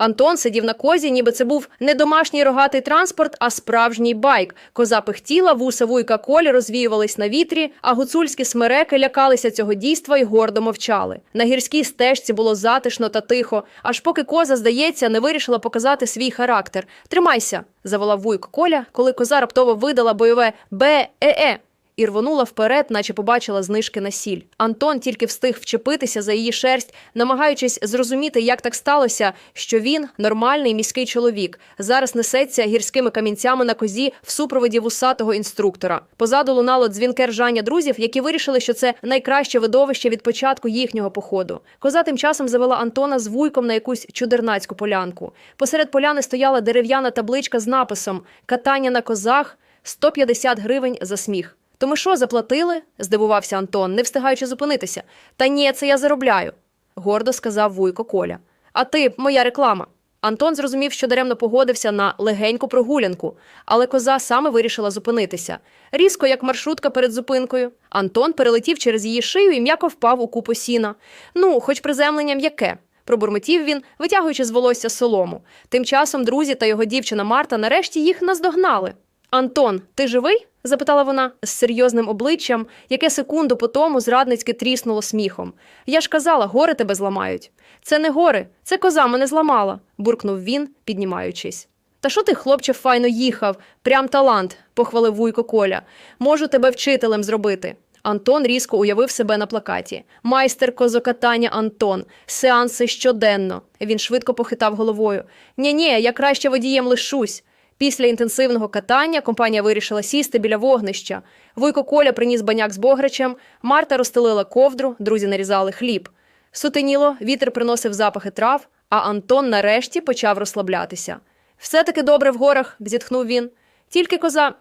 Антон сидів на козі, ніби це був не домашній рогатий транспорт, а справжній байк. Коза пихтіла, вуса вуйка колі розвіювались на вітрі, а гуцульські смереки лякалися цього дійства і гордо мовчали. На гірській стежці було затишно та тихо, аж поки коза, здається, не вирішила показати свій характер. Тримайся, заволав вуйк Коля, коли коза раптово видала бойове бе-е-е і рвонула вперед, наче побачила знижки на сіль. Антон тільки встиг вчепитися за її шерсть, намагаючись зрозуміти, як так сталося, що він нормальний міський чоловік. Зараз несеться гірськими камінцями на козі в супроводі вусатого інструктора. Позаду лунало дзвінке ржання друзів, які вирішили, що це найкраще видовище від початку їхнього походу. Коза тим часом завела Антона з вуйком на якусь чудернацьку полянку. Посеред поляни стояла дерев'яна табличка з написом Катання на козах 150 гривень за сміх. То ми що, заплатили? здивувався Антон, не встигаючи зупинитися. Та ні, це я заробляю, гордо сказав вуйко Коля. А ти, моя реклама. Антон зрозумів, що даремно погодився на легеньку прогулянку, але коза саме вирішила зупинитися. Різко, як маршрутка перед зупинкою. Антон перелетів через її шию і м'яко впав у купу сіна. Ну, хоч приземлення м'яке. Пробурмотів він, витягуючи з волосся солому. Тим часом друзі та його дівчина Марта нарешті їх наздогнали. Антон, ти живий? запитала вона з серйозним обличчям, яке секунду по тому зрадницьки тріснуло сміхом. Я ж казала, гори тебе зламають. Це не гори, це коза мене зламала, буркнув він, піднімаючись. Та що ти, хлопче, файно їхав? Прям талант, похвалив вуйко Коля. Можу тебе вчителем зробити. Антон різко уявив себе на плакаті. Майстер козокатання Антон. Сеанси щоденно. Він швидко похитав головою. Ні-ні, я краще водієм лишусь. Після інтенсивного катання компанія вирішила сісти біля вогнища. Вуйко Коля приніс баняк з бограчем, Марта розстелила ковдру, друзі нарізали хліб. Сутеніло, вітер приносив запахи трав, а Антон нарешті почав розслаблятися. Все-таки добре в горах, зітхнув він. Тільки коза.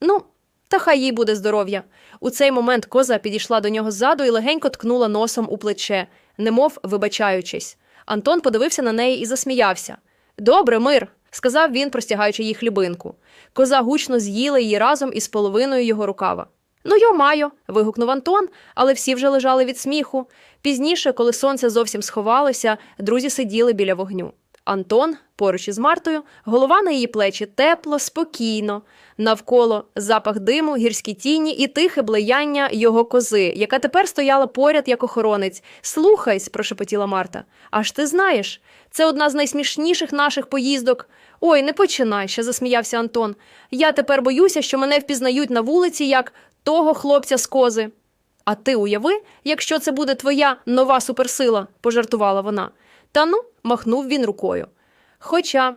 Ну, та хай їй буде здоров'я. У цей момент коза підійшла до нього ззаду і легенько ткнула носом у плече, немов вибачаючись. Антон подивився на неї і засміявся. Добре, мир, сказав він, простягаючи їй хлібинку. Коза гучно з'їла її разом із половиною його рукава. Ну, йо маю. вигукнув Антон, але всі вже лежали від сміху. Пізніше, коли сонце зовсім сховалося, друзі сиділи біля вогню. Антон, поруч із Мартою, голова на її плечі тепло, спокійно. Навколо запах диму, гірські тіні і тихе блеяння його кози, яка тепер стояла поряд як охоронець. Слухайсь, прошепотіла Марта. Аж ти знаєш, це одна з найсмішніших наших поїздок. Ой, не починай, ще засміявся Антон. Я тепер боюся, що мене впізнають на вулиці як того хлопця з кози. А ти уяви, якщо це буде твоя нова суперсила, пожартувала вона. Та ну, махнув він рукою. Хоча,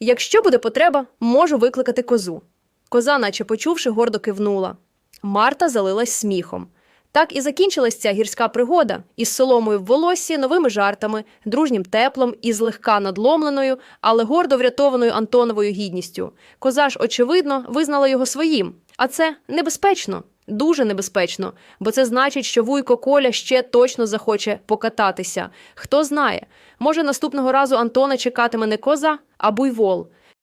якщо буде потреба, можу викликати козу. Коза, наче почувши, гордо кивнула. Марта залилась сміхом. Так і закінчилась ця гірська пригода із соломою в волоссі, новими жартами, дружнім теплом і злегка надломленою, але гордо врятованою Антоновою гідністю. Коза ж, очевидно, визнала його своїм. А це небезпечно, дуже небезпечно, бо це значить, що вуйко Коля ще точно захоче покататися. Хто знає, може наступного разу Антона чекатиме не коза, а буйвол.